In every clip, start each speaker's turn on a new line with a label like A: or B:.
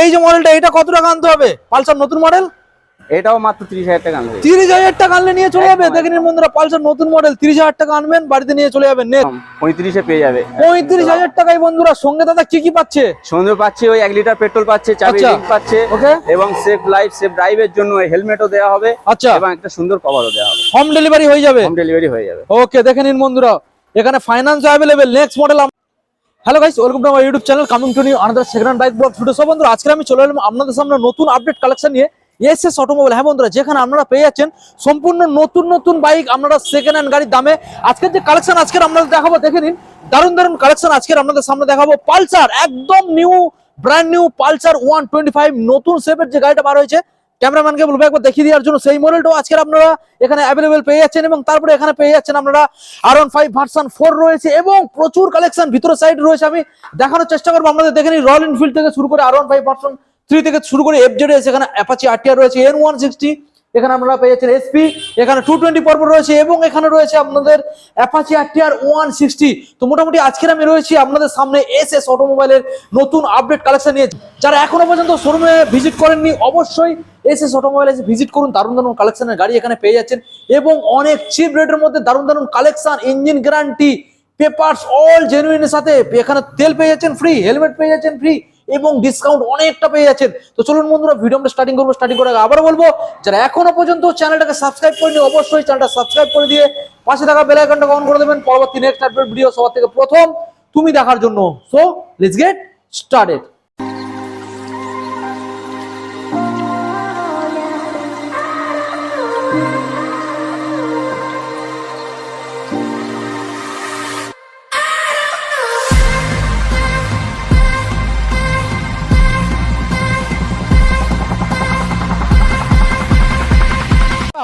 A: এই যে মডেলটা এটা কত টাকা আনতে হবে? পালসার নতুন মডেল
B: এটাও মাত্র তিরিশ হাজার টাকা আনবে।
A: তিরিশ হাজার টাকা আনলে নিয়ে চলে যাবে?
B: একদম,
A: দেখে নিন বন্ধুরা পালসার নতুন মডেল তিরিশ হাজার টাকা আনবেন বাড়িতে নিয়ে চলে যাবেন নেট
B: পঁয়ত্রিশে পেয়ে যাবে।
A: পঁয়ত্রিশ হাজার টাকায় বন্ধুরা সঙ্গে দাদা কি কি পাচ্ছে?
B: সন্ধ্যে পাচ্ছে ওই এক লিটার পেট্রোল পাচ্ছে চাবি
A: আচ্ছা।
B: পাচ্ছে
A: Okay.
B: এবং সেফ লাইফ সেফ ড্রাইভের জন্য হেলমেটও দেওয়া হবে
A: আচ্ছা।
B: এবং একটা সুন্দর কভারও দেওয়া হবে।
A: হোম ডেলিভারি হয়ে যাবে?
B: হোম ডেলিভারি হয়ে যাবে।
A: ওকে দেখে নিন বন্ধুরা এখানে finance available next model hello guys welcome to আমার YouTube channel coming to new another second bike vlog video সব বন্ধুরা, আজকে আমি চলে এলাম আপনাদের সামনে নতুন আপডেট কালেকশন নিয়ে এস এস অটোমোবাইল হ্যাঁ বন্ধুরা, যেখানে আপনারা পেয়ে যাচ্ছেন সম্পূর্ণ নতুন নতুন বাইক আপনারা সেকেন্ড হ্যান্ড গাড়ির দামে। আজকের যে কালেকশন আজকের আপনাদের দেখাবো, দেখে নিন। দারুণ দারুণ কালেকশন আজকের আপনাদের সামনে দেখাবো। পালসার একদম new brand new Pulsar one twenty five নতুন শেপের যে গাড়িটা বার হয়েছে ক্যামেরাম্যানকে বলব, একবার দেখিয়ে দেওয়ার জন্য সেই মডেলটাও আজকে আপনারা এখানে অ্যাভেলেবেল পেয়ে যাচ্ছেন এবং তারপরে এখানে পেয়ে যাচ্ছেন আপনারা R one five version four রয়েছে এবং প্রচুর কালেকশন ভিতরে সাইড রয়েছে। আমি দেখানোর চেষ্টা করব, আপনাদের দেখে নিই রয়্যাল এনফিল্ড থেকে শুরু করে R one five version three থেকে শুরু করে এফ জেড এখানে অ্যাপাচি আরটিআর রয়েছে এন ওয়ান সিক্সটি এখানে আপনারা পেয়ে যাচ্ছেন এসপি এখানে টু টোয়েন্টি পর্ব রয়েছে এবং এখানে রয়েছে আপনাদের অ্যাপাচি আরটিআর ওয়ান সিক্সটি তো মোটামুটি আজকের আমি রয়েছি আপনাদের সামনে এস এস অটোমোবাইলের নতুন আপডেট কালেকশন নিয়ে। যারা এখনও পর্যন্ত শোরুমে ভিজিট করেননি, অবশ্যই এস এস অটোমোবাইল এসে ভিজিট করুন, দারুণ দারুণ কালেকশনের গাড়ি এখানে পেয়ে যাচ্ছেন এবং অনেক চিপ রেটের মধ্যে দারুণ দারুণ collection engine guarantee papers all জেনুইনের সাথে এখানে তেল পেয়ে যাচ্ছেন ফ্রি হেলমেট পেয়ে যাচ্ছেন ফ্রি এবং ডিসকাউন্ট অনেকটা পেয়ে যাচ্ছেন। তো চলুন বন্ধুরা ভিডিও আমরা স্টার্টিং করব স্টার্টিং করে আবার বলব, যারা এখনও পর্যন্ত চ্যানেলটাকে সাবস্ক্রাইব করেনি অবশ্যই চ্যানেলটা সাবস্ক্রাইব করে দিয়ে পাশে থাকা বেল আইকনটা অন করে দেবেন। পরবর্তী নেক্সট ভিডিও সবার থেকে প্রথম তুমি দেখার জন্য। সো লেটস গেট স্টার্টেড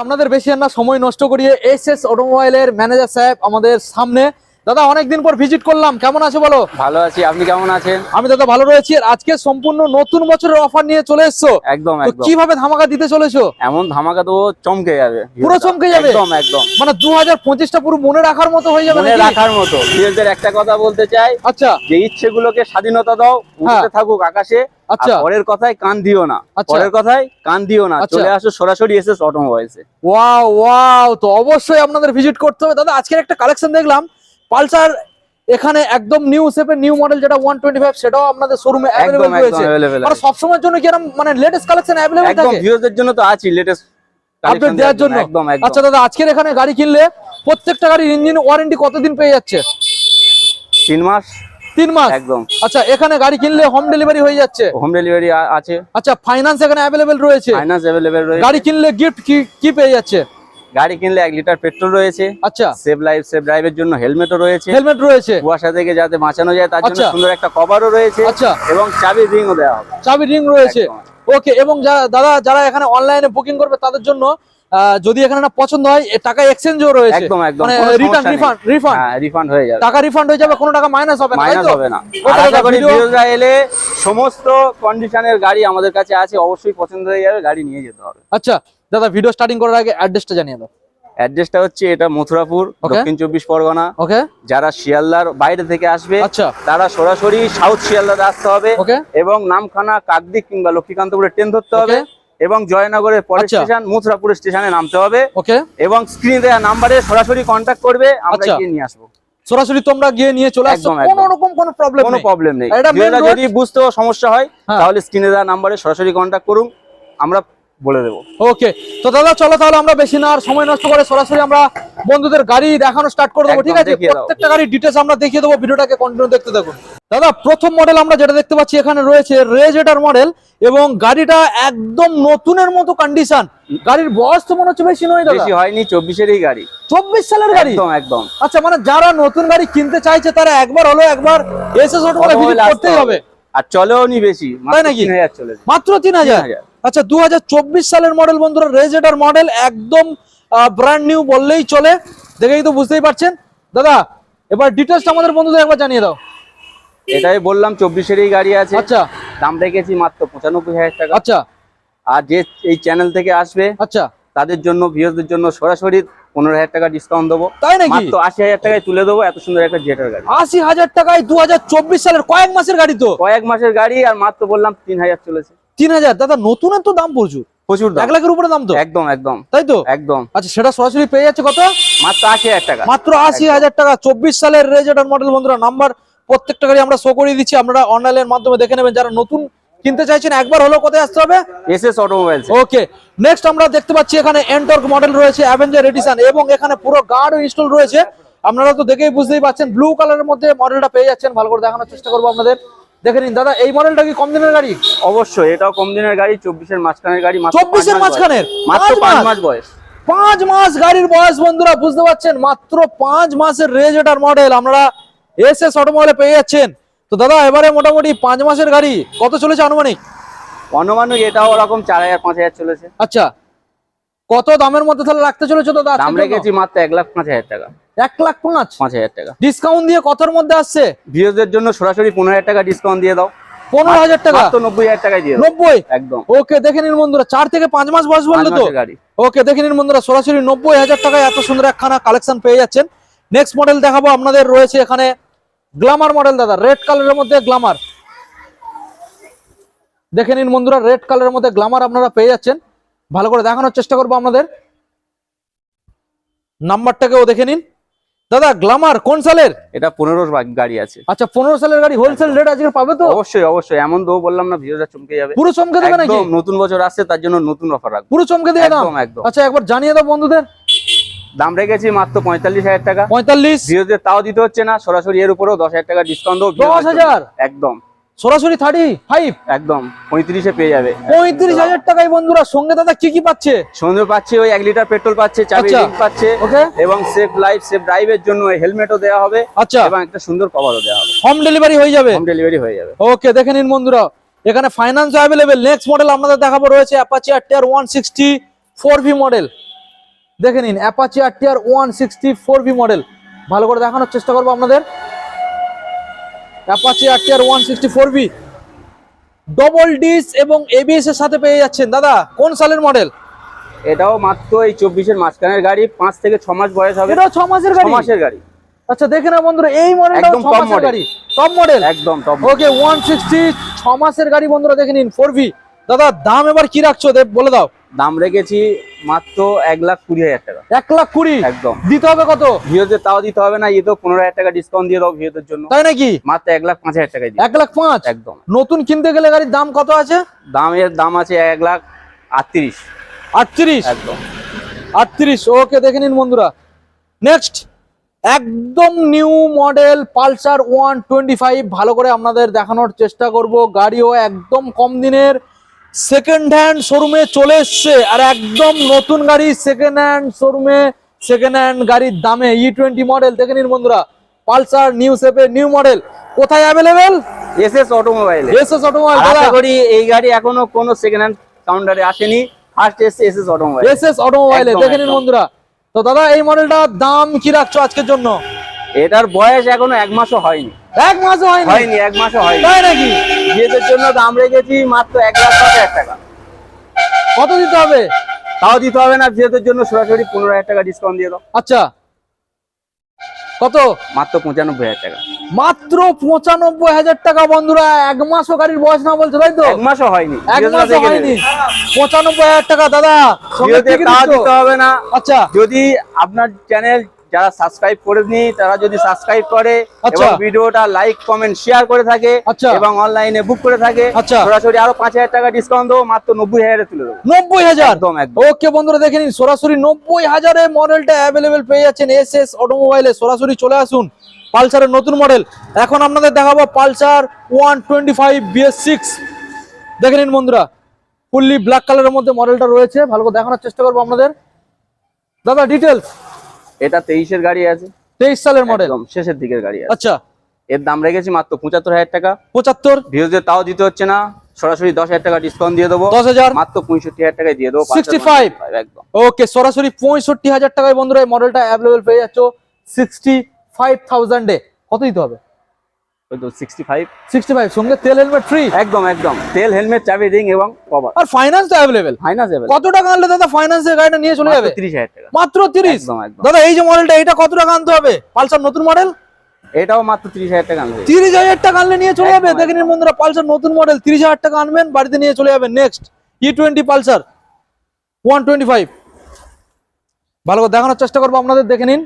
A: আপনাদের বেশি আর না সময় নষ্ট করিয়ে এস এস অটোমোবাইলের ম্যানেজার সাহেব আমাদের সামনে দাদা অনেকদিন পর ভিজিট করলাম। কেমন আছে বলো?
B: ভালো আছি আপনি কেমন আছেন?
A: আমি দাদা ভালো রয়েছি আর আজকে সম্পূর্ণ নতুন বছরের অফার নিয়ে চলে এসছো।
B: একদম একদম।
A: কীভাবে ধামাকা দিতে চলেছো?
B: এমন ধামাকা তো চমকে যাবে।
A: পুরো চমকে যাবে?
B: একদম একদম।
A: মানে দু হাজার পঁচিশটা পুরো মনে রাখার মতো হয়ে যাবে
B: মনে রাখার মতো। বিয়েদের একটা কথা বলতে চাই
A: আচ্ছা।
B: যে ইচ্ছেগুলোকে স্বাধীনতা দাও উঠতে থাকুক আকাশে
A: আচ্ছা।
B: পরের কথায় কান দিও না।
A: আচ্ছা।
B: পরের কথায় কান দিও না।
A: আচ্ছা।
B: চলে আসো সরাসরি এসএস অটোমোবাইলসে।
A: ওয়াও ওয়াও তো অবশ্যই আপনাদের ভিজিট করতে হবে। দাদা আজকের একটা কালেকশন দেখলাম। পালসার এখানে একদম নিউ শেপের নিউ মডেল যেটা ওয়ান টোয়েন্টি ফাইভ সেটাও আপনাদের শোরুমে
B: একদম একদম
A: রয়েছে মানে সবসময়ের জন্য কি মানে লেটেস্ট কালেকশন
B: একদম
A: থাকে?
B: ভিউয়ারদের জন্য তো আছি লেটেস্ট
A: আপডেট দেওয়ার জন্য।
B: একদম একদম।
A: আচ্ছা দাদা আজকের এখানে গাড়ি কিনলে প্রত্যেকটা গাড়ির ইঞ্জিন ওয়ারেন্টি কতদিন পেয়ে যাচ্ছে?
B: তিন মাস।
A: তিন মাস?
B: একদম।
A: আচ্ছা এখানে গাড়ি কিনলে হোম ডেলিভারি হয়ে যাচ্ছে?
B: হোম ডেলিভারি আছে।
A: আচ্ছা ফাইন্যান্স এখানে রয়েছে?
B: ফাইন্যান্স রয়েছে।
A: গাড়ি কিনলে গিফট কি কি পেয়ে যাচ্ছে?
B: গাড়ি কিনলে এক লিটার পেট্রোল রয়েছে।
A: আচ্ছা।
B: সেভ লাইফ সেভ ড্রাইভের জন্য হেলমেটও রয়েছে।
A: হেলমেট রয়েছে।
B: কুয়াশা থেকে যাতে বাঁচানো যায় তার জন্য
A: আচ্ছা।
B: সুন্দর একটা কভারও রয়েছে
A: আচ্ছা।
B: এবং চাবি রিংও দেওয়া হবে।
A: চাবি রিং রয়েছে। ওকে এবং যারা দাদা যারা এখানে অনলাইনে বুকিং করবে তাদের জন্য যদি এখানে না পছন্দ হয় টাকা এক্সচেঞ্জও রয়েছে।
B: একদম একদম
A: রিটার্ন রিফান্ড রিফান্ড
B: হ্যাঁ রিফান্ড হয়ে যাবে।
A: টাকা রিফান্ড হয়ে যাবে কোনো টাকা মাইনাস হবে না
B: মাইনাস? হবে না। আশা করি এলে সমস্ত কন্ডিশনের গাড়ি আমাদের কাছে আছে অবশ্যই পছন্দ হয়ে যাবে গাড়ি নিয়ে যেতে হবে।
A: আচ্ছা দাদা ভিডিও স্টার্টিং করার আগে অ্যাড্রেসটা জানিয়ে দাও।
B: অ্যাড্রেসটা হচ্ছে এটা মথুরাপুর. দক্ষিণ চব্বিশ পরগনা।
A: ওকে
B: যারা শিয়ালদার বাইরে থেকে আসবে
A: আচ্ছা।
B: তারা সরাসরি সাউথ শিয়ালদাতে আসতে হবে।
A: ওকে
B: এবং নামখানা কাকদিক কিংবা লক্ষ্মীকান্তপুরে ট্রেন ধরতে হবে। এবং জয়নগরের পরের
A: আচ্ছা।
B: স্টেশন মথুরাপুর স্টেশনে নামতে হবে
A: ওকে
B: এবং স্ক্রিন দেওয়া নাম্বারে সরাসরি কন্ট্যাক্ট করবে আমরা
A: আচ্ছা।
B: গিয়ে নিয়ে আসব
A: সরাসরি তোমরা গিয়ে নিয়ে চলে আসছো কোনো রকম কোনো প্রবলেম
B: কোনো প্রবলেম নেই? যদি বুঝতেও সমস্যা হয়
A: হ্যাঁ।
B: তাহলে স্ক্রিনে দেওয়া নাম্বারে সরাসরি কন্ট্যাক্ট করুন আমরা বলে দেবো।
A: ওকে তো দাদা চলো তাহলে আমরা বেশি না আর সময় নষ্ট করে সরাসরি আমরা বন্ধুদের গাড়ি দেখানো স্টার্ট করে দেবো ঠিক আছে? প্রত্যেকটা গাড়ির ডিটেলস আমরা দেখিয়ে দেবো ভিডিওটাকে কন্টিনিউ দেখতে থাকুন। দাদা প্রথম মডেল আমরা যেটা দেখতে পাচ্ছি এখানে রয়েছে রেজেটার মডেল এবং গাড়িটা একদম নতুনের মতো কন্ডিশন গাড়ির বয়স তো মনে হচ্ছে বেশি নয় দাদা।
B: বেশি হয়নি চব্বিশেরই গাড়ি।
A: চব্বিশ সালের গাড়ি?
B: একদম একদম।
A: আচ্ছা মানে যারা নতুন গাড়ি কিনতে চাইছে তারা একবার হলো একবার এসএস অটোমোবাইল ভিজিট
B: Automobile
A: করতেই হবে।
B: আর চলেও নি বেশি
A: তাই নাকি?
B: চলে
A: মাত্র তিন হাজার?
B: 3000
A: আচ্ছা দু হাজার চব্বিশ সালের মডেল বন্ধুরা রেজেটার মডেল একদম ব্র্যান্ড নিউ বললেই চলে। দেখেই তো বুঝতেই পারছেন। দাদা এবার ডিটেলসটা আমাদের বন্ধুদের একবার জানিয়ে দাও।
B: এটাই বললাম চব্বিশেরই গাড়ি আছে।
A: আচ্ছা।
B: দাম রেখেছি মাত্র পঁচানব্বই হাজার টাকা।
A: আচ্ছা।
B: আর যে এই চ্যানেল থেকে আসবে
A: আচ্ছা।
B: তাদের জন্য ভিউজদের জন্য সরাসরি পনেরো হাজার টাকা ডিসকাউন্ট দেবো।
A: তাই নাকি?
B: মাত্র আশি হাজার টাকায় তুলে দেবো এত সুন্দর একটা জেটার গাড়ি।
A: আশি হাজার টাকায় দু হাজার চব্বিশ সালের কয়েক মাসের গাড়ি তো।
B: কয়েক মাসের গাড়ি আর মাত্র বললাম তিন হাজার চলেছে।
A: তিন হাজার দাদা নতুনের তো দাম প্রচুর।
B: প্রচুর
A: এক লাখের উপরে দাম তো।
B: একদম একদম।
A: তাই তো?
B: একদম।
A: আচ্ছা সেটা সরাসরি পেয়ে যাচ্ছে কত?
B: মাত্র আশি হাজার টাকা।
A: মাত্র আশি হাজার টাকা। চব্বিশ সালের রেজেটার মডেল বন্ধুরা নাম্বার প্রত্যেকটা গাড়ি আমরা শো করিয়ে দিচ্ছি। আপনারা অনলাইনের মাধ্যমে দেখে নেবেন। যারা নতুন কিনতে চাইছেন একবার হলো কোথায় আসতে হবে?
B: S S automobiles
A: okay next আমরা দেখতে পাচ্ছি এখানে এন্টর্ক মডেল রয়েছে অ্যাভেঞ্জার এডিশন এবং এখানে পুরো গার্ড ইনস্টল রয়েছে। আপনারা তো দেখেই বুঝতেই পারছেন ব্লু কালারের মধ্যে মডেলটা পেয়ে যাচ্ছেন। ভালো করে দেখানোর চেষ্টা করব আপনাদের। দেখে নিন দাদা এই মডেলটা কি কম দিনের গাড়ি?
B: অবশ্যই এটাও কম দিনের গাড়ি চব্বিশের মাঝখানের গাড়ি মাত্র
A: 24
B: পাঁচ
A: এর মাঝখানের?
B: মাত্র
A: পাঁচ মাস?
B: বয়স।
A: পাঁচ মাস গাড়ির বয়স বন্ধুরা বুঝতে পারছেন? মাত্র পাঁচ মাসের রেজেটার মডেল আমরা এস এস অটোমোবাইলে পেয়ে যাচ্ছেন। তো দাদা এবারে মোটামুটি পাঁচ মাসের গাড়ি কত চলেছে আনুমানিক?
B: অনুমানিক এটাও ওরকম চার হাজার পাঁচ হাজার চলেছে।
A: আচ্ছা কত দামের মধ্যে তাহলে রাখতে চলেছে দাদা
B: দাম রেখেছি মাত্র এক লাখ পাঁচ হাজার টাকা।
A: এক লাখ পাঁচ
B: পাঁচ হাজার টাকা।
A: ডিসকাউন্ট দিয়ে কতর মধ্যে আসছে?
B: ভিউজদের জন্য সরাসরি পনেরো হাজার টাকা ডিসকাউন্ট দিয়ে দাও।
A: পনেরো হাজার টাকা?
B: নব্বই হাজার দিয়ে
A: নব্বই?
B: একদম।
A: ওকে দেখে নিন বন্ধুরা চার থেকে পাঁচ মাস বয়স
B: পাঁচ
A: বলল তো ওকে দেখে নিন বন্ধুরা সরাসরি নব্বই হাজার টাকায় এত সুন্দর একখানা কালেকশন পেয়ে যাচ্ছেন। নেক্সট মডেল দেখাবো আপনাদের রয়েছে এখানে গ্লামার মডেল দাদা রেড কালারের মধ্যে গ্লামার দেখে নিন বন্ধুরা রেড কালারের মধ্যে গ্লামার আপনারা পেয়ে যাচ্ছেন। ভালো করে দেখানোর চেষ্টা করব আপনাদের। নাম্বারটাকেও দেখে নিন। দাদা গ্লামার কোন সালের?
B: এটা পনেরো গাড়ি আছে।
A: আচ্ছা পনেরো সালের গাড়ি হোলসেল রেট আজকে পাবে তো?
B: অবশ্যই অবশ্যই। এমন দেবো বললাম না ভিডিওটা চমকে যাবে।
A: পুরো চমকে দেবে নাকি?
B: নতুন বছর আসছে তার জন্য নতুন অফার রাখব।
A: পুরো চমকে দেবে দাম?
B: একদম একদম।
A: আচ্ছা একবার জানিয়ে দাও বন্ধুদের।
B: দাম রেখেছি মাত্র পঁয়তাল্লিশ হাজার টাকা।
A: পঁয়তাল্লিশ?
B: ভিউজদের তাও দিতে হচ্ছে না সরাসরি এর উপরেও দশ হাজার টাকা ডিসকাউন্ট দেবো
A: দশ হাজার?
B: একদম।
A: সরাসরি থার্টি ফাইভ
B: একদম পঁয়ত্রিশে পেয়ে যাবে।
A: পঁয়ত্রিশ হাজার টাকায় বন্ধুরা সঙ্গে দাদা কি কি পাচ্ছে?
B: সন্ধ্যে পাচ্ছে ওই এক লিটার পেট্রোল পাচ্ছে চাবি
A: আচ্ছা।
B: পাচ্ছে
A: ওকে
B: এবং সেফ লাইফ সেফ ড্রাইভের জন্য হেলমেটও দেওয়া হবে
A: আচ্ছা।
B: এবং একটা সুন্দর কভারও দেওয়া হবে।
A: হোম ডেলিভারি হয়ে যাবে?
B: হোম ডেলিভারি হয়ে যাবে।
A: ওকে দেখে নিন বন্ধুরা এখানে ফাইন্যান্স অ্যাভেলেবেল নেক্সট মডেল আপনাদের দেখাবো রয়েছে Apache RTR one sixty four V model দেখে নিন Apache RTR one sixty four V model ভালো করে দেখানোর চেষ্টা করব আপনাদের। Apache RTR one sixty four V double disc এবং এবিএস এর সাথে পেয়ে যাচ্ছেন। দাদা কোন সালের মডেল
B: এটাও মাত্র এই চব্বিশের মাঝখানের গাড়ি পাঁচ থেকে ছ মাস বয়স হবে।
A: এটাও ছ মাসের গাড়ি?
B: মাসের গাড়ি।
A: আচ্ছা দেখে না বন্ধুরা এই মডেলটা
B: একদম top
A: মাসের গাড়ি। টপ মডেল
B: একদম টপ
A: ওকে ওয়ান সিক্সটি ছ মাসের গাড়ি বন্ধুরা দেখে নিন ফোর ভি দাদা দাম এবার কি রাখছো? দেব বলে দাও।
B: দাম রেখেছি মাত্র এক লাখ কুড়ি হাজার টাকা।
A: এক লাখ কুড়ি?
B: একদম।
A: দিতে হবে কত?
B: ভিওদের তাও দিতে হবে না তো পনেরো হাজার টাকা ডিসকাউন্ট দিয়ে দাও ভিওদের জন্য।
A: তাই নাকি?
B: মাত্র এক লাখ পাঁচ হাজার টাকা
A: এক লাখ পাঁচ?
B: একদম।
A: নতুন কিনতে গেলে গাড়ির দাম কত আছে?
B: দামের দাম আছে এক লাখ আটত্রিশ।
A: আটত্রিশ?
B: একদম।
A: আটত্রিশ ওকে দেখে নিন বন্ধুরা। নেক্সট একদম new model Pulsar one twenty five ভালো করে আপনাদের দেখানোর চেষ্টা করব। গাড়িও একদম কম দিনের। সেকেন্ড হ্যান্ড শোরুমে চলে এসছে আর একদম নতুন গাড়ি সেকেন্ড হ্যান্ড শোরুমে সেকেন্ড হ্যান্ড গাড়ির দামে ই টোয়েন্টি মডেল দেখে নিন বন্ধুরা পালসার নিউ শেপে নিউ মডেল কোথায় অ্যাভেলেবেল
B: এস এস অটোমোবাইলে
A: এস এস অটোমোবাইল
B: আশা করি এই গাড়ি এখনও কোনো সেকেন্ড হ্যান্ড কাউন্টারে আসেনি। ফার্স্ট এসছে S S automobile
A: S S অটোমোবাইলে দেখে নিন। বন্ধুরা। তো দাদা এই মডেলটার দাম কি রাখছো আজকের জন্য?
B: এটার বয়স এখনও এক মাসও হয়নি।
A: এক মাসও হয়নি?
B: হয়নি এক মাসও হয়নি।
A: তাই নাকি?
B: বিয়েদের জন্য দাম রেখেছি মাত্র এক লাখ পাঁচ হাজার টাকা।
A: কত দিতে হবে?
B: তাও দিতে হবে না বিয়েদের জন্য সরাসরি পনেরো হাজার টাকা ডিসকাউন্ট দিয়ে দাও।
A: আচ্ছা। কত?
B: মাত্র পঁচানব্বই হাজার টাকা।
A: মাত্র পঁচানব্বই হাজার টাকা বন্ধুরা এক মাসও গাড়ির বয়স না বলছো তাই তো?
B: এক মাসও হয়নি
A: এক মাসও হয়নি। পঁচানব্বই হাজার টাকা দাদা?
B: দিতে হবে না।
A: আচ্ছা।
B: যদি আপনার চ্যানেল যারা সাবস্ক্রাইব করেনি তারা যদি সাবস্ক্রাইব করে
A: আচ্ছা।
B: এবং ভিডিওটা লাইক কমেন্ট শেয়ার করে থাকে
A: আচ্ছা।
B: এবং অনলাইনে বুক করে থাকে
A: আচ্ছা।
B: সরাসরি আরও পাঁচ হাজার টাকা ডিসকাউন্ট দেবো মাত্র নব্বই হাজারে তুলে দেবো।
A: নব্বই হাজার? ওকে বন্ধুরা দেখে নিন সরাসরি নব্বই হাজারে মডেলটা অ্যাভেলেবেল পেয়ে যাচ্ছেন এস এস অটোমোবাইলে সরাসরি চলে আসুন পালসারের নতুন মডেল এখন আপনাদের দেখাবো Pulsar one twenty five BS six দেখে নিন বন্ধুরা ফুললি ব্ল্যাক কালারের মধ্যে মডেলটা রয়েছে। ভালো করে দেখানোর চেষ্টা করব আপনাদের। দাদা ডিটেলস
B: এটা তেইশের গাড়ি আছে।
A: তেইশ সালের মডেল
B: শেষের দিকের গাড়ি আছে।
A: আচ্ছা।
B: এর দাম রেখেছি মাত্র পঁচাত্তর হাজার টাকা।
A: পঁচাত্তর?
B: ভিউজে তাও দিতে হচ্ছে না। সরাসরি দশ হাজার টাকা ডিসকাউন্ট দিয়ে দেবো।
A: দশ হাজার?
B: মাত্র পঁয়ষট্টি হাজার টাকায় দিয়ে দেবো।
A: 65
B: একদম
A: ওকে সরাসরি পঁয়ষট্টি হাজার টাকায় বন্ধুরা এই মডেলটা অ্যাভেলেবেল পেয়ে যাচ্ছ সিক্সটি ফাইভ থাউজেন্ডে কত দিতে হবে? সঙ্গে তেল হেলমেট ফ্রি
B: একদম একদম। তেল হেলমেট চাবি রিং এবং কভার
A: আর ফাইন্যান্স তো অ্যাভেলেবেল
B: ফাইনান্স
A: কত টাকা আনলে দাদা গাড়িটা নিয়ে চলে যাবে?
B: টাকা।
A: মাত্র তিরিশ?
B: একদম একদম।
A: দাদা এই যে মডেলটা এটা কত টাকা আনতে হবে? পালসার নতুন মডেল
B: এটাও মাত্র তিরিশ হাজার টাকা আনবে।
A: তিরিশ হাজার টাকা আনলে নিয়ে চলে যাবে? বন্ধুরা পালসার নতুন মডেল তিরিশ হাজার টাকা আনবেন বাড়িতে নিয়ে চলে যাবেন next E twenty Pulsar one twenty five ভালো করে দেখানোর চেষ্টা করব আপনাদের দেখে নিন।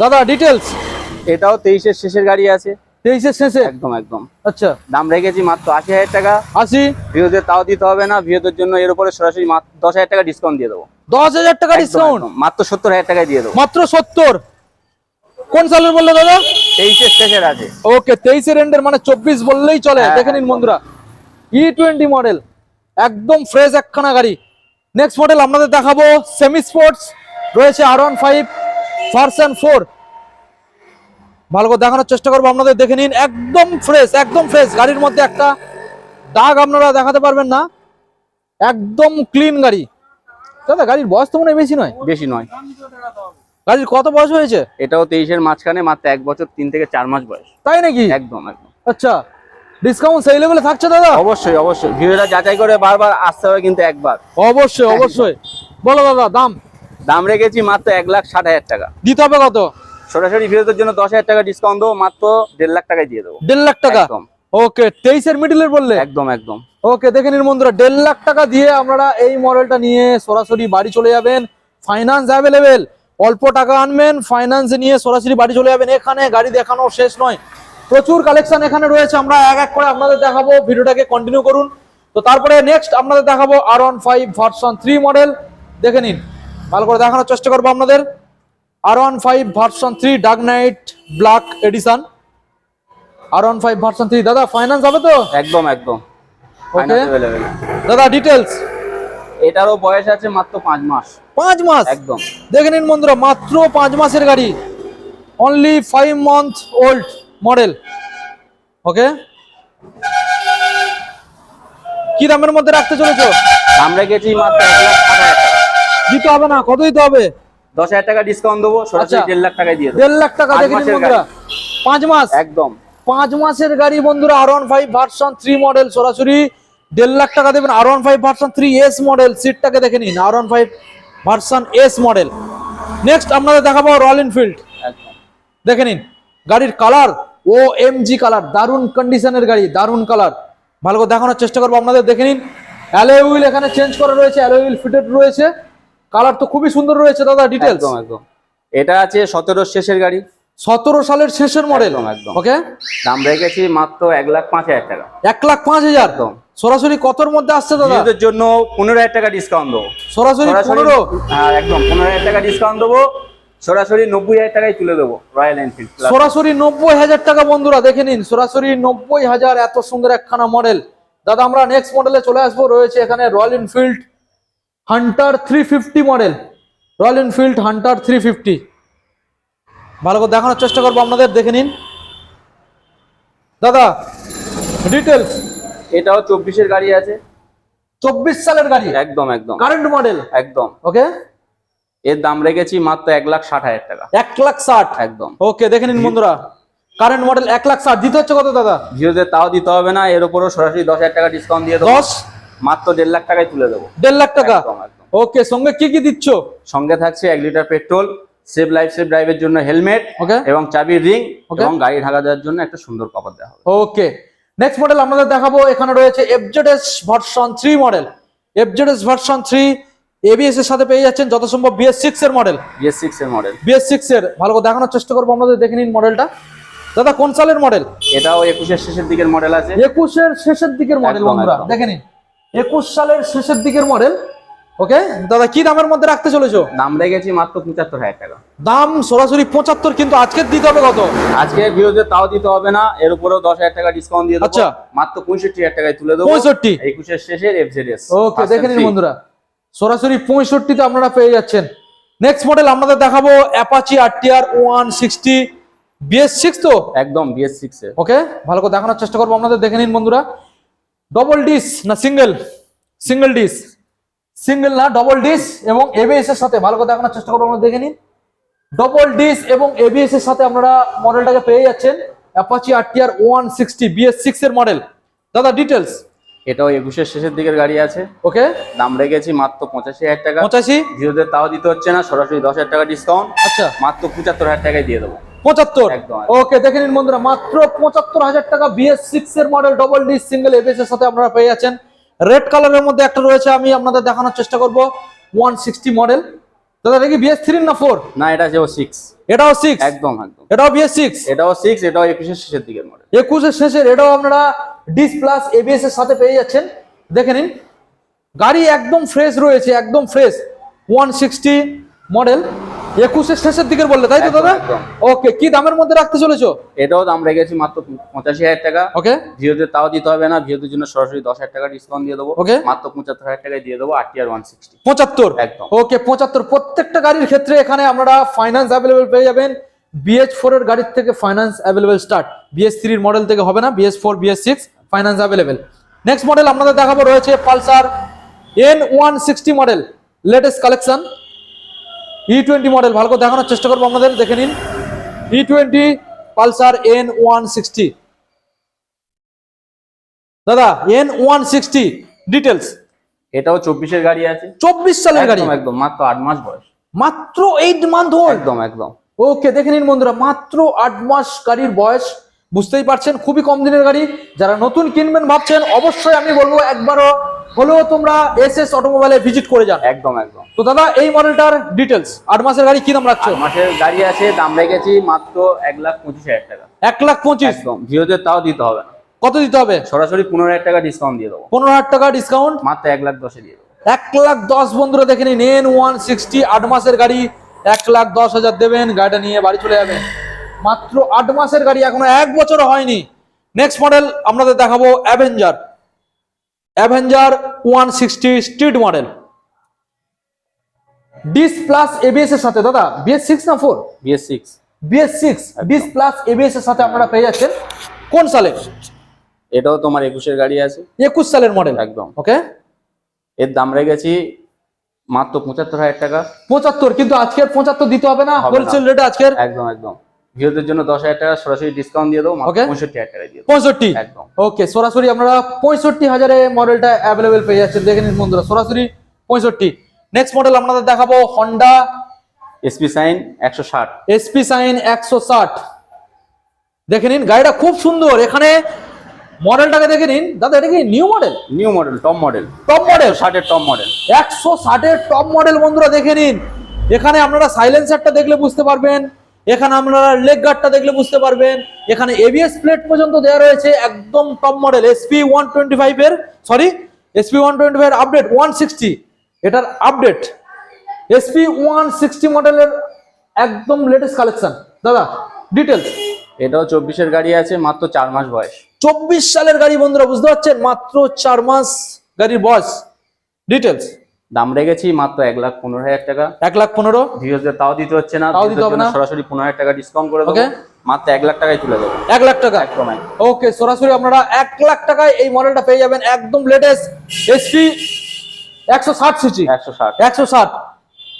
A: দাদা ডিটেলস
B: এটাও তেইশের শেষের গাড়ি আছে।
A: তেইশের শেষে?
B: একদম একদম।
A: আচ্ছা।
B: দাম রেখেছি মাত্র আশি হাজার টাকা।
A: আশি?
B: ভিওদের তাও দিতে হবে না ভিওদের জন্য এর উপরে সরাসরি মাত্র দশ হাজার টাকা ডিসকাউন্ট দিয়ে দেবো।
A: দশ হাজার টাকা ডিসকাউন্ট
B: মাত্র সত্তর হাজার টাকায় দিয়ে দেবো।
A: মাত্র সত্তর? কোন সালের বলল দাদা?
B: তেইশের শেষের আছে।
A: ওকে তেইশের এন্ডের মানে চব্বিশ বললেই চলে।
B: হ্যাঁ,
A: দেখে নিন। বন্ধুরা। ই টোয়েন্টি মডেল একদম ফ্রেশ একখানা গাড়ি। নেক্সট মডেল আপনাদের দেখাবো। সেমি স্পোর্টস রয়েছে R one five version four ভালো করে দেখানোর চেষ্টা করব। আপনাদের দেখে নিন একদম ফ্রেশ একদম ফ্রেশ গাড়ির মধ্যে একটা দাগ আপনারা দেখাতে পারবেন না। একদম ক্লিন গাড়ি। দাদা গাড়ির বয়স তো মনে হয় বেশি নয়?
B: বেশি নয়।
A: গাড়ির কত বয়স হয়েছে?
B: এটাও তেইশের মাঝখানে মাত্র এক বছর তিন থেকে চার মাস বয়স।
A: তাই নাকি?
B: একদম একদম।
A: আচ্ছা ডিসকাউন্ট সেই লেভেলে থাকছে দাদা?
B: অবশ্যই অবশ্যই। ভিডিওটা যাচাই করে বারবার আসতে হবে কিন্তু একবার।
A: অবশ্যই অবশ্যই। বলো দাদা দাম?
B: দাম রেখেছি মাত্র এক লাখ ষাট হাজার টাকা।
A: দিতে হবে কত?
B: সরাসরি ভিডিওদের জন্য দশ হাজার টাকা ডিসকাউন্ট দেবো মাত্র দেড় লাখ টাকায় দিয়ে দেবো।
A: দেড় লাখ টাকা?
B: একদম।
A: ওকে তেইশের মিডিলের বললে?
B: একদম একদম।
A: ওকে দেখে নিন বন্ধুরা দেড় লাখ টাকা দিয়ে আপনারা এই মডেলটা নিয়ে সরাসরি বাড়ি চলে যাবেন। ফাইন্যান্স অ্যাভেলেবেল অল্প টাকা আনবেন ফাইন্যান্স নিয়ে সরাসরি বাড়ি চলে যাবেন। এখানে গাড়ি দেখানো শেষ নয়। প্রচুর কালেকশন এখানে রয়েছে আমরা এক এক করে আপনাদের দেখাবো। ভিডিওটাকে কন্টিনিউ করুন। তো তারপরে নেক্সট আপনাদের দেখাবো R one five version three model দেখে নিন। ভালো করে দেখানোর চেষ্টা করব আপনাদের। R one five version three dark knight black edition R one five version three দাদা ফাইন্যান্স হবে তো?
B: একদম একদম।
A: ওকে দাদা ডিটেলস
B: এটারও বয়স আছে মাত্র পাঁচ মাস।
A: পাঁচ মাস?
B: একদম।
A: দেখে নিন বন্ধুরা মাত্র পাঁচ মাসের গাড়ি। Only five month old model okay কি দামের মধ্যে রাখতে চলেছো?
B: আমরা গেছি মাত্র এক লাখ টাকা।
A: দিতে হবে না কত দিতে হবে?
B: দশ হাজার টাকা ডিসকাউন্ট দেবো সরাসরি
A: আচ্ছা।
B: দেড় লাখ টাকায় দিয়ে
A: দেড় লাখ টাকা দেখে বন্ধুরা? পাঁচ মাস?
B: একদম।
A: পাঁচ মাসের গাড়ি বন্ধুরা R one five version three model সরাসরি দেড় লাখ টাকা দেবেন। R one five version three S model সিটটাকে দেখে নিন। R one five version S model next আপনাদের দেখাবো রয়্যাল এনফিল্ড দেখে নিন গাড়ির কালার ও এম জি কালার দারুণ কন্ডিশনের গাড়ি দারুণ কালার ভালো করে দেখানোর চেষ্টা করব আপনাদের দেখে নিন। অ্যালোয় হুইল এখানে চেঞ্জ করা রয়েছে অ্যালোয় হুইল ফিটেড রয়েছে। কালার তো খুবই সুন্দর রয়েছে দাদা ডিটেলস
B: একদম একদম। এটা আছে সতেরো শেষের গাড়ি।
A: সতেরো সালের শেষের মডেল
B: একদম।
A: ওকে
B: দাম রেখেছি মাত্র এক লাখ পাঁচ হাজার টাকা।
A: এক লাখ পাঁচ হাজার?
B: একদম।
A: সরাসরি কতর মধ্যে আসছে দাদা?
B: ভিডিওদের জন্য পনেরো হাজার টাকা ডিসকাউন্ট দেবো।
A: সরাসরি পনেরো?
B: হ্যাঁ একদম পনেরো হাজার টাকা ডিসকাউন্ট দেবো। সরাসরি নব্বই হাজার টাকায় তুলে দেবো রয়্যাল এনফিল্ড
A: সরাসরি নব্বই হাজার টাকা বন্ধুরা দেখে নিন সরাসরি নব্বই হাজার এত সুন্দর একখানা মডেল দাদা আমরা নেক্সট মডেলে চলে আসব রয়েছে এখানে Royal Enfield Hunter three fifty model. Royal Enfield Hunter three fifty. ভালো করে দেখানোর চেষ্টা করব আপনাদের দেখে নিন। দাদা ডিটেলস
B: এটাও চব্বিশের গাড়ি আছে।
A: চব্বিশ সালের গাড়ি?
B: একদম একদম।
A: কারেন্ট মডেল
B: একদম।
A: ওকে
B: এর দাম রেখেছি মাত্র এক লাখ ষাট হাজার টাকা।
A: এক লাখ ষাট?
B: একদম।
A: ওকে দেখে নিন বন্ধুরা। কারেন্ট মডেল এক লাখ ষাট। দিতে হচ্ছে কত দাদা?
B: ভিডিওদের তাও দিতে হবে না এর উপরও সরাসরি দশ হাজার টাকা ডিসকাউন্ট দিয়ে
A: দশ?
B: মাত্র দেড় লাখ টাকায় তুলে দেবো।
A: দেড় লাখ টাকা? ওকে সঙ্গে কি কি দিচ্ছ?
B: সঙ্গে থাকছে এক litre petrol safe life safe ড্রাইভের জন্য হেলমেট
A: ওকে।
B: এবং চাবির রিং এবং গাড়ি ঢাকা দেওয়ার জন্য একটা সুন্দর কভার দেওয়া হবে।
A: ওকে। নেক্সট মডেল আপনাদের দেখাবো এখানে রয়েছে FZS version three model FZS version three ABS এর সাথে পেয়ে যাচ্ছেন যত সম্ভব বিএস সিক্স এর মডেল
B: বিএস সিক্স এর মডেল
A: বিএস সিক্স এর ভালো করে দেখানোর চেষ্টা করব আপনাদের দেখে নিন মডেলটা দাদা কোন সালের মডেল
B: এটাও একুশের শেষের দিকের মডেল আছে।
A: একুশের শেষের দিকের মডেল বন্ধুরা দেখে নিন। একুশ সালের শেষের দিকের মডেল ওকে দাদা কি দামের মধ্যে রাখতে চলেছো?
B: দাম রেখেছি মাত্র পঁচাত্তর হাজার টাকা।
A: দাম সরাসরি পঁচাত্তর কিন্তু আজকের দিতে হবে কত?
B: আজকে ভিডিওতে তাও দিতে হবে না এর উপরেও দশ হাজার টাকা ডিসকাউন্ট দিয়ে
A: আচ্ছা।
B: মাত্র পঁয়ষট্টি হাজার টাকায় তুলে দেবো।
A: পঁয়ষট্টি।
B: একুশের শেষের এফজেডএস
A: ওকে দেখে নিন বন্ধুরা। সরাসরি পঁয়ষট্টিতে আপনারা পেয়ে যাচ্ছেন। নেক্সট মডেল আপনাদের দেখাবো Apache RTR one sixty BS six তো?
B: একদম বিএস সিক্স
A: ওকে ভালো করে দেখানোর চেষ্টা করব আপনাদের দেখে নিন বন্ধুরা। ডবল ডিস না সিঙ্গেল সিঙ্গেল ডিস সিঙ্গেল না ডবল ডিস এবং এবিএস এর সাথে ভালো করে দেখানোর চেষ্টা করব আপনারা দেখে নিন। ডবল ডিস এবং এবিএস এর সাথে আপনারা মডেলটাকে পেয়ে যাচ্ছেন Apache RTR one sixty BS six এর মডেল দাদা ডিটেলস
B: এটাও একুশের শেষের দিকের গাড়ি আছে।
A: ওকে।
B: দাম রেখেছি মাত্র পঁচাশি হাজার টাকা।
A: পঁচাশি?
B: জিরোদের তাও দিতে হচ্ছে না সরাসরি দশ হাজার টাকা ডিসকাউন্ট
A: আচ্ছা।
B: মাত্র পঁচাত্তর হাজার টাকায় দিয়ে দেবো।
A: পঁচাত্তর। ওকে দেখে নিন বন্ধুরা মাত্র পঁচাত্তর হাজার টাকা বিএস সিক্স এর model double D single ABS এর সাথে আপনারা পেয়ে যাচ্ছেন। রেড কালারের মধ্যে একটা রয়েছে আমি আপনাদের দেখানোর চেষ্টা করব। ওয়ান সিক্সটি মডেল দাদা দেখি বিএস থ্রি না ফোর
B: না এটা যে সিক্স
A: এটাও সিক্স
B: একদম একদম।
A: এটাও বিএস সিক্স
B: এটাও সিক্স এটাও একুশের শেষের দিকের মডেল
A: একুশের শেষের এটাও আপনারা ডিস প্লাস এবিএস এর সাথে পেয়ে যাচ্ছেন। দেখে নিন গাড়ি একদম ফ্রেশ রয়েছে একদম ফ্রেশ ওয়ান সিক্সটি মডেল একুশের শেষের দিকের বললে তাই তো দাদা? ওকে কি দামের মধ্যে রাখতে চলেছো?
B: এটাও দাম রেখেছি মাত্র পঁচাশি হাজার টাকা।
A: ওকে।
B: জিওদের তাও দিতে হবে না জিওদের জন্য সরাসরি দশ হাজার টাকা ডিসকাউন্ট দিয়ে দেবো।
A: Okay.
B: মাত্র পঁচাত্তর হাজার টাকায় দিয়ে দেবো আর টি আর ওয়ান সিক্সটি
A: পঁচাত্তর?
B: একদম।
A: ওকে পঁচাত্তর। প্রত্যেকটা গাড়ির ক্ষেত্রে এখানে আপনারা ফাইন্যান্স অ্যাভেলেবেল পেয়ে যাবেন। বিএচ ফোর এর গাড়ির থেকে ফাইন্যান্স অ্যাভেলেবেল স্টার্ট বিএস থ্রির মডেল থেকে হবে না BS four BS six finance available next model আপনাদের দেখাবো রয়েছে Pulsar N one sixty model latest collection E twenty model ভালো করে দেখানোর চেষ্টা করব আপনাদের দেখে নিন। E twenty Pulsar N one sixty দাদা এন ওয়ান সিক্সটি ডিটেলস
B: এটাও চব্বিশের গাড়ি আছে।
A: চব্বিশ সালের গাড়ি।
B: একদম একদম মাত্র আট মাস বয়স।
A: মাত্র এইট মান্থ
B: একদম একদম।
A: ওকে দেখে নিন বন্ধুরা মাত্র আট মাস গাড়ির বয়স। বুঝতেই পারছেন খুবই কম দিনের গাড়ি। যারা নতুন কিনবেন ভাবছেন অবশ্যই আমি বলব একবারও হলেও তোমরা এস এস অটোমোবাইলে ভিজিট করে যান
B: একদম একদম।
A: তো দাদা এই মডেলটার ডিটেলস আট মাসের গাড়ি কি দাম রাখছো?
B: মাসের গাড়ি আছে দাম রেখেছি মাত্র এক লাখ পঁচিশ হাজার টাকা।
A: এক লাখ পঁচিশ?
B: একদম তাও দিতে হবে না।
A: কত দিতে হবে?
B: সরাসরি পনেরো হাজার টাকা ডিসকাউন্ট দিয়ে দেবো।
A: পনেরো হাজার টাকা ডিসকাউন্ট
B: মাত্র এক লাখ দশে দিয়ে দেবো।
A: এক লাখ দশ বন্ধুরা দেখে নিন এন ওয়ান সিক্সটি আট মাসের গাড়ি এক লাখ দশ হাজার দেবেন গাড়িটা নিয়ে বাড়ি চলে যাবেন মাত্র আট মাসের গাড়ি এখনও এক বছর হয়নি। নেক্সট মডেল আপনাদের দেখাবো Avenger Avenger one sixty street model disc plus ABS এর সাথে দাদা বিএস সিক্স না four
B: BS six
A: BS six disc plus ABS এর সাথে আপনারা পেয়ে যাচ্ছেন। কোন সালে?
B: এটাও তোমার একুশের গাড়ি আছে।
A: একুশ সালের মডেল
B: একদম।
A: ওকে?
B: এর দাম রেখেছি মাত্র পঁচাত্তর হাজার টাকা।
A: পঁচাত্তর কিন্তু আজকের পঁচাত্তর দিতে হবে না। হোলসেল রেটে আজকের
B: একদম একদম। জিওদের জন্য দশ হাজার টাকা সরাসরি ডিসকাউন্ট দিয়ে দেবো মাত্র
A: Okay.
B: পঁয়ষট্টি হাজার টাকা দিয়ে দেবো।
A: পঁয়ষট্টি?
B: একদম।
A: ওকে সরাসরি আপনারা মডেলটা পেয়ে যাচ্ছেন। দেখে নিন বন্ধুরা সরাসরি পঁয়ষট্টি। নেক্সট মডেল আপনাদের দেখাবো
B: সাইন
A: সাইন একশো ষাট। দেখে নিন গাড়িটা খুব সুন্দর। এখানে মডেলটাকে দেখে নিন। দাদা এটা কি new model
B: new model top model
A: top model
B: ষাটের টপ মডেল
A: একশো ষাটের টপ মডেল বন্ধুরা দেখে নিন। এখানে আপনারা সাইলেন্সারটা দেখলে বুঝতে পারবেন। এখানে আপনারা লেগ গার্ডটা দেখলে বুঝতে পারবেন। এখানে এবিএস প্লেট পর্যন্ত দেওয়া রয়েছে একদম top model SP one twenty five এর sorry SP one twenty five update one sixty এটার আপডেট এসপি ওয়ান সিক্সটি মডেলের একদম লেটেস্ট কালেকশন দাদা ডিটেলস
B: এটাও চব্বিশের গাড়ি আছে মাত্র চার মাস বয়স।
A: চব্বিশ সালের গাড়ি বন্ধুরা বুঝতে পারছেন? মাত্র চার মাস গাড়ির বয়স। ডিটেলস
B: দাম রেখেছি মাত্র এক লাখ পনেরো হাজার টাকা।
A: এক লাখ পনেরো?
B: ভিউজদের তাও দিতে হচ্ছে না
A: তাও দিতে হবে না।
B: সরাসরি পনেরো হাজার টাকা ডিসকাউন্ট করে দেবো. মাত্র এক লাখ টাকায় তুলে দেবো।
A: এক লাখ টাকা?
B: একদম
A: ওকে সরাসরি আপনারা এক লাখ টাকায় এই মডেলটা পেয়ে যাবেন একদম লেটেস্ট এসপি একশো ষাট সিসি
B: একশো ষাট।
A: একশো ষাট।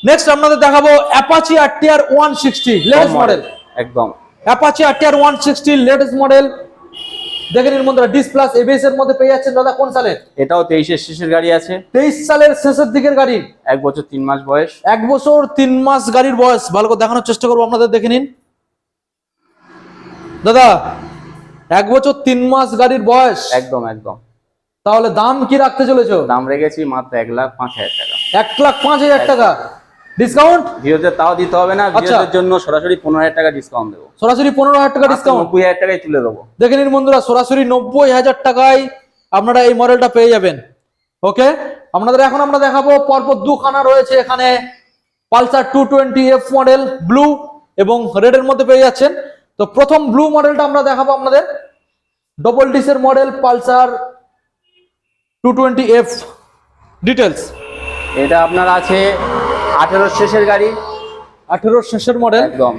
A: নেক্সট আপনাদের দেখাবো Apache RTR one sixty latest model
B: একদম।
A: Apache RTR one sixty latest model দেখে নিন বন্ধুরা ডিস প্লাস এবিএস এর মধ্যে পেয়ে যাচ্ছেন দাদা কোন সালের?
B: এটাও তেইশের শেষের গাড়ি আছে।
A: তেইশ সালের শেষের দিকের গাড়ি।
B: এক বছর তিন মাস বয়স।
A: এক বছর তিন মাস গাড়ির বয়স। ভালো করে দেখানোর চেষ্টা করব আপনাদের দেখে নিন। দাদা এক বছর তিন মাস গাড়ির বয়স।
B: একদম একদম।
A: তাহলে দাম কি রাখতে চলেছো?
B: দাম রেখেছি মাত্র এক লাখ পাঁচ হাজার টাকা।
A: এক লাখ পাঁচ হাজার টাকা। ডিসকাউন্ট
B: ভিওদের তাও দিতে হবে না ভিওদের জন্য সরাসরি পনেরো হাজার টাকা ডিসকাউন্ট দেবো।
A: সরাসরি পনেরো হাজার টাকা ডিসকাউন্ট
B: নব্বই হাজার টাকায় তুলে দেবো।
A: দেখে নিন বন্ধুরা সরাসরি নব্বই হাজার টাকায় আপনারা এই মডেলটা পেয়ে যাবেন। ওকে আপনাদের এখন আমরা দেখাবো পরপর দুখানা রয়েছে এখানে Pulsar two twenty F model blue এবং রেডের মধ্যে পেয়ে যাচ্ছেন। তো প্রথম ব্লু মডেলটা আমরা দেখাবো আপনাদের। Double ডিসের model Pulsar two twenty F details
B: এটা আপনার আছে আঠেরোর শেষের গাড়ি।
A: আঠেরোর শেষের মডেল
B: একদম।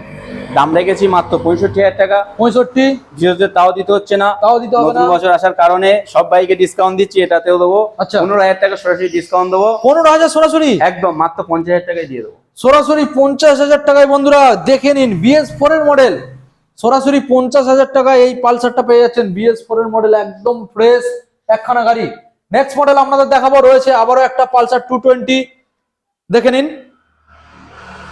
B: দাম রেখেছি মাত্র পঁয়ষট্টি হাজার টাকা।
A: পঁয়ষট্টি।
B: জিওদের তাও দিতে হচ্ছে না।
A: তাও দিতে হবে
B: নতুন বছর আসার কারণে সব বাইকে ডিসকাউন্ট দিচ্ছি এটাতেও দেবো।
A: আচ্ছা।
B: পনেরো হাজার টাকা সরাসরি ডিসকাউন্ট দেবো।
A: পনেরো হাজার সরাসরি?
B: একদম মাত্র পঞ্চাশ হাজার টাকায় দিয়ে দেবো।
A: সরাসরি পঞ্চাশ হাজার টাকায় বন্ধুরা দেখে নিন বিএস ফোর এর মডেল সরাসরি পঞ্চাশ হাজার টাকায় এই পালসারটা পেয়ে যাচ্ছেন বিএস ফোর এর মডেল একদম ফ্রেশ একখানা গাড়ি। নেক্সট মডেল আপনাদের দেখাবো রয়েছে আবারও একটা পালসার টু টোয়েন্টি দেখে নিন।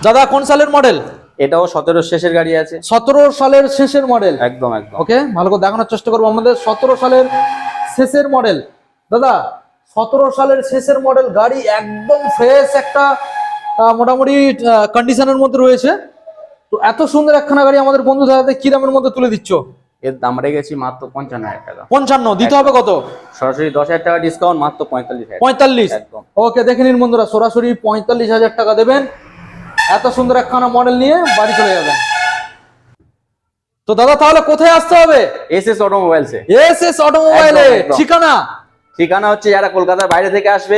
A: দাদা কোন সালের মডেল
B: এটাও সতেরো শেষের গাড়ি আছে।
A: সতেরো সালের শেষের মডেল
B: একদম একদম।
A: ওকে ভালো করে দেখানোর চেষ্টা করব আমাদের। সতেরো সালের শেষের মডেল দাদা সতেরো সালের শেষের মডেল গাড়ি একদম ফ্রেশ একটা মোটামুটি কন্ডিশনের মধ্যে রয়েছে। তো এত সুন্দর একখানা গাড়ি আমাদের বন্ধু দাদাতে কি দামের মধ্যে তুলে দিচ্ছ?
B: এর দাম রেখেছি মাত্র পঞ্চান্ন হাজার টাকা।
A: পঞ্চান্ন দিতে হবে কত?
B: সরাসরি দশ হাজার টাকা ডিসকাউন্ট মাত্র পঁয়তাল্লিশ
A: পঁয়তাল্লিশ। ওকে দেখে নিন বন্ধুরা সরাসরি পঁয়তাল্লিশ হাজার টাকা দেবেন। এত সুন্দর একখানা মডেল নিয়ে বাড়ি চলে যাবেন তো দাদা তাহলে কোথায় আসতে হবে?
B: এস এস অটোমোবাইলসে
A: এস এস অটোমোবাইলে। ঠিকানা?
B: ঠিকানা হচ্ছে যারা কলকাতার বাইরে থেকে আসবে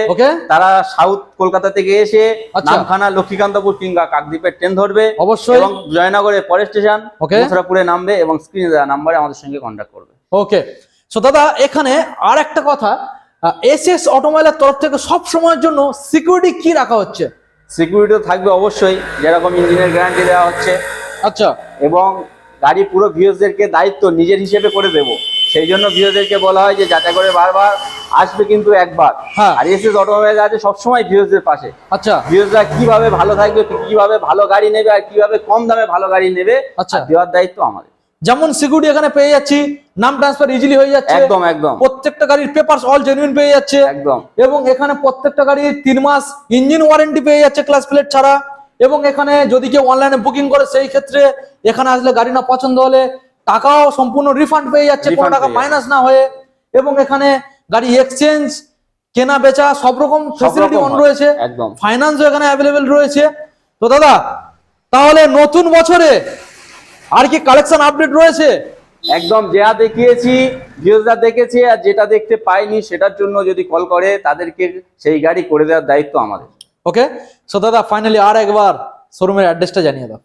B: তারা সাউথ কলকাতা থেকে এসে
A: আচ্ছা।
B: নামখানা লক্ষ্মীকান্তপুর কিংবা কাকদ্বীপের ট্রেন ধরবে
A: অবশ্যই।
B: এবং জয়নগরে পরে স্টেশন. মথুরাপুরে নামবে এবং স্ক্রিনে দেওয়া নাম্বারে আমাদের সঙ্গে কন্ট্যাক্ট করবে।
A: ওকে। সো দাদা এখানে আর একটা কথা এস এস অটোমোবাইলের তরফ থেকে সব সময়ের জন্য সিকিউরিটি কি রাখা হচ্ছে?
B: সিকিউরিটি থাকবে অবশ্যই যেরকম ইঞ্জিনের গ্যারান্টি দেওয়া হচ্ছে।
A: আচ্ছা।
B: এবং গাড়ি পুরো ভিউজদেরকে দায়িত্ব নিজের হিসেবে করে দেব। সেই জন্য ভিউজদেরকে বলা হয় যে যাতে করে বারবার আসবে কিন্তু একবার।
A: হ্যাঁ।
B: আর এস এস অটোমোবাইল আছে সবসময় ভিউজদের পাশে।
A: আচ্ছা।
B: ভিউজরা কীভাবে ভালো থাকবে কীভাবে ভালো গাড়ি নেবে আর কীভাবে কম দামে ভালো গাড়ি নেবে
A: আচ্ছা।
B: দেওয়ার দায়িত্ব আমাদের।
A: যেমন সিকিউরিটি এখানে পেয়ে যাচ্ছি নাম ট্রান্সফার ইজিলি হয়ে যাচ্ছে।
B: একদম একদম।
A: প্রত্যেকটা গাড়ির পেপারস অল জেনুইন পেয়ে যাচ্ছে।
B: একদম।
A: এবং এখানে প্রত্যেকটা গাড়ির তিন মাস ইঞ্জিন ওয়ারেন্টি পেয়ে যাচ্ছে ক্লাস প্লেট ছাড়া। এবং এখানে যদি কেউ অনলাইনে বুকিং করে সেই ক্ষেত্রে এখানে আসলে গাড়ি না পছন্দ হলে টাকাও সম্পূর্ণ রিফান্ড পেয়ে যাচ্ছে কোনো টাকা মাইনাস না হয়ে। এবং এখানে গাড়ি এক্সচেঞ্জ কেনা বেচা সব রকম ফেসিলিটি অন রয়েছে।
B: একদম।
A: ফাইন্যান্সও এখানে অ্যাভেলেবেল রয়েছে। তো দাদা তাহলে নতুন বছরে আর কি কালেকশন আপডেট রয়েছে?
B: একদম যা দেখিয়েছি ভিউজরা দেখেছি আর যেটা দেখতে পাইনি সেটার জন্য যদি কল করে তাদেরকে সেই গাড়ি করে দেওয়ার দায়িত্ব আমাদের।
A: ওকে সো দাদা ফাইনালি আর একবার শোরুমের অ্যাড্রেসটা জানিয়ে দাও।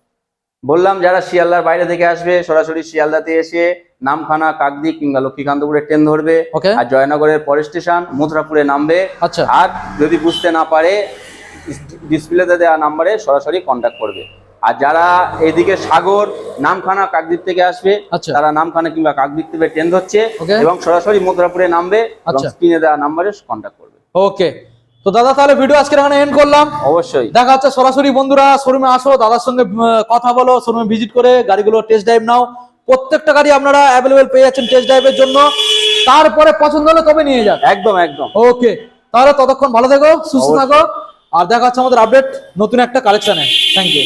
B: বললাম যারা শিয়ালদার বাইরে থেকে আসবে সরাসরি শিয়ালদাতে এসে নামখানা কাকদ্বীপ কিংবা লক্ষ্মীকান্তপুরে ট্রেন ধরবে. আর জয়নগরের পরে স্টেশন মথুরাপুরে নামবে।
A: আচ্ছা।
B: আর যদি বুঝতে না পারে ডিসপ্লেতে দেওয়া নাম্বারে সরাসরি কন্ট্যাক্ট করবে। আর যারা এদিকে সাগর নামখানা কাকদ্বীপ থেকে আসবে
A: আচ্ছা।
B: তারা নামখানা কিংবা কাকদ্বীপ থেকে ট্রেন ধরছে এবং সরাসরি মথুরাপুরে নামবে
A: আচ্ছা।
B: স্ক্রিনে দেওয়া নাম্বারে কন্ট্যাক্ট করবে।
A: ওকে। তো দাদা তাহলে ভিডিও আজকে এখানে এন্ড করলাম।
B: অবশ্যই।
A: দেখা হচ্ছে সরাসরি বন্ধুরা। শোরুমে আসো দাদার সঙ্গে কথা বলো শোরুমে ভিজিট করে গাড়িগুলো টেস্ট ড্রাইভ নাও। প্রত্যেকটা গাড়ি আপনারা অ্যাভেলেবেল পেয়ে যাচ্ছেন টেস্ট ড্রাইভের জন্য। তারপরে পছন্দ হলে তবে নিয়ে যান।
B: একদম একদম।
A: ওকে। তাহলে ততক্ষণ ভালো থেকো সুস্থ থাকো। আর দেখা হচ্ছে আমাদের আপডেট নতুন একটা কালেকশনে থ্যাংক ইউ